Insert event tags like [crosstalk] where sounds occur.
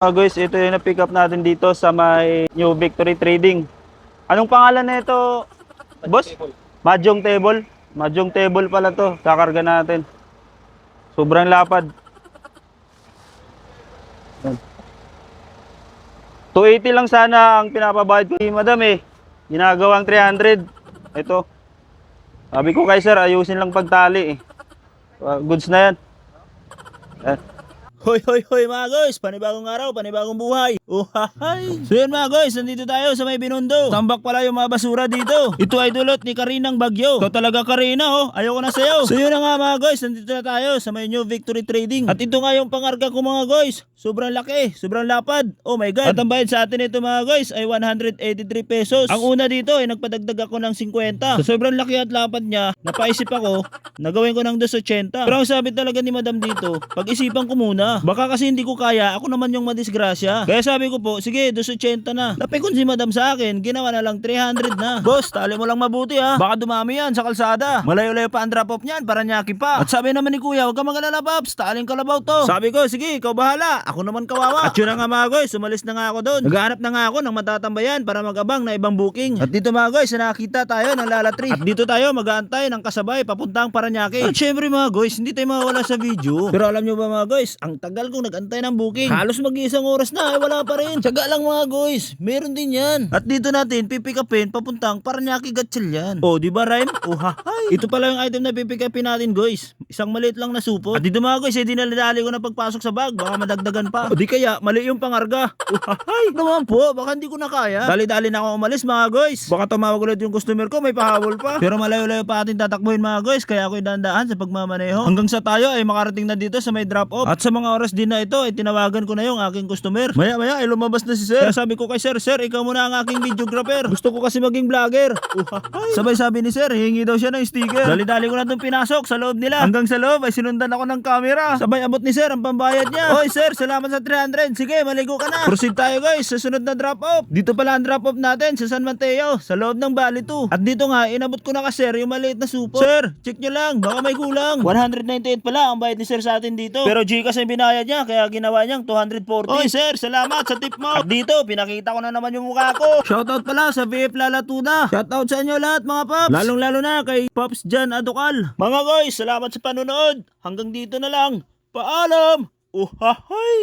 Ah, guys, ito yung na-pick up natin dito sa may New Victory Trading. Anong pangalan na ito, boss? Mahjong table. Mahjong table pala to. Kakarga natin. Sobrang lapad. Yan. 280 lang sana ang pinapabayad ko ni madam eh. Ginagawang 300. Ito. Sabi ko kay sir, ayusin lang pagtali eh. Ah, goods na yan. Yan. Hoy, hoy, hoy mga guys, panibagong araw, panibagong buhay. Uhahay! So yun mga guys, nandito tayo sa may binundo. Tambak pala yung mga basura dito. Ito ay dulot ni Karinang Bagyo. Ito talaga Karina oh, ayoko na sa'yo. So yun na nga mga guys, nandito na tayo sa may New Victory Trading. At ito nga yung pangarga ko mga guys. Sobrang laki, sobrang lapad. Oh my god. At ang bayad sa atin ito mga guys ay 183 pesos. Ang una dito ay nagpadagdag ako ng 50. So sobrang laki at lapad niya, napaisip ako, nagawin ko ng 280. Pero ang sabi talaga ni madam dito, pag-isipan ko muna. Baka kasi hindi ko kaya, ako naman yung madisgrasya. Kaya sabi ko po, sige, 280 na. Napikon si madam sa akin, ginawa na lang 300 na. [laughs] Boss, tali mo lang mabuti ha. Baka dumami yan sa kalsada. Malayo-layo pa ang drop off niyan, para nyaki pa. At sabi naman ni kuya, huwag ka magalala Paps, taling kalabaw to. Sabi ko, sige, ikaw bahala. Ako naman kawawa. At yun na nga mga guys, umalis na nga ako doon. Naghahanap na nga ako ng matatambayan para magabang na ibang booking. At dito mga guys, nakakita tayo ng Lala Tree. At dito tayo mag-aantay ng kasabay papuntang Paranaque. At syempre mga guys, hindi tayo mawala sa video. Pero alam nyo ba mga guys, ang tagal kong nag-antay ng booking. Halos mag-iisang oras na, ay wala pa rin. [laughs] Tsaga lang mga guys, meron din yan. At dito natin, pipick upin papuntang Paranaque Gatchalian. Oh, di ba rhyme? Oh, ha, hay. Ito pala yung item na pipick upin natin guys. Isang maliit lang na supot. At dito mga guys, eh, dinalidali ko na pagpasok sa bag. Baka madagdagan pa. O di kaya, mali yung pangarga. Oh, ha, hay. Naman po, baka hindi ko na kaya. Dali-dali na ako umalis mga guys. Baka tumawag ulit yung customer ko, may pahabol pa. Pero malayo-layo pa ating tatakbuhin mga guys, kaya ako'y dandaan sa pagmamaneho. Hanggang sa tayo ay makarating na dito sa may drop off. At sa mga oras din na ito, ay tinawagan ko na yung aking customer. Maya-maya ay lumabas na si sir. Kaya sabi ko kay sir, sir, ikaw muna ang aking videographer. Gusto ko kasi maging vlogger. Uhahay. Sabay sabi ni sir, hingi daw siya ng sticker. Dali-dali ko na itong pinasok sa loob nila. Hanggang sa loob ay sinundan ako ng camera. Sabay abot ni sir ang pambayad niya. [laughs] Hoy sir, salamat sa 300. Sige, maligo ka na. Proceed tayo guys sa sunod na drop off. Dito pala ang drop off natin sa San Mateo, sa loob ng Bali 2. At dito nga, inabot ko na ka sir yung maliit na supot. Sir, check nyo lang, baka may kulang. [laughs] 198 pala ang bayad ni sir sa atin dito. Pero Gcash ang binayad niya, kaya ginawa niyang 240. Oy sir, salamat sa tip mo. At dito, pinakita ko na naman yung mukha ko. Shoutout pala sa VF Lalatuna. Shoutout sa inyo lahat mga paps. Lalong lalo na kay Pops Jan Adokal. Mga guys, salamat sa panonood. Hanggang dito na lang. Paalam! Uhahay!